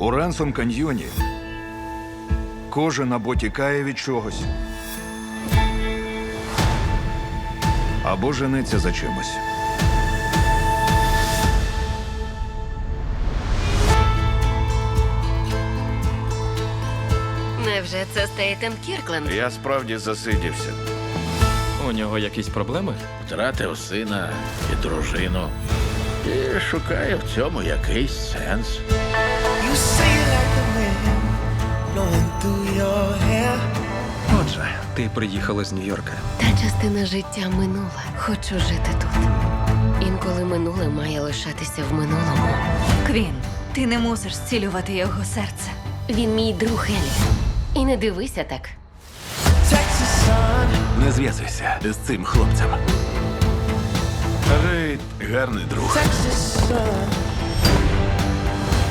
У Рансом каньйоні кожен або тікає від чогось, або женеться за чимось. Невже це Стейтен Кіркленд? Я справді засидівся. У нього якісь проблеми? Втратив сина і дружину. І шукає в цьому якийсь сенс. Отже, ти приїхала з Нью-Йорка. Та частина життя минула. Хочу жити тут. Інколи минуле має лишатися в минулому. Квін, ти не мусиш зцілювати його серце. Він мій друг Елі. І не дивися так. Не зв'язуйся з цим хлопцем. Рейд гарний друг.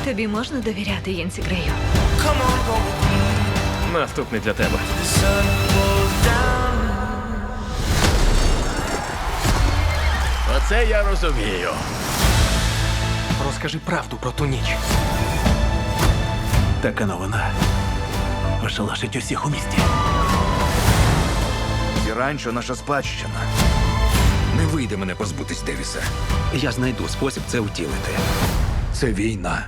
Тобі можна довіряти Єнсі Грею? Наступний для тебе. Оце я розумію. Розкажи правду про ту ніч. Така новина ошелашить усіх у місті. Зіранчо наша спадщина. Не вийде мене позбутись Девіса. Я знайду спосіб це втілити. Це війна.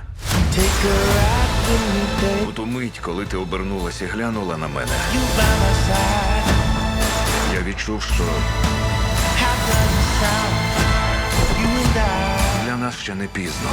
У ту мить, коли ти обернулася і глянула на мене, я відчув, що для нас ще не пізно.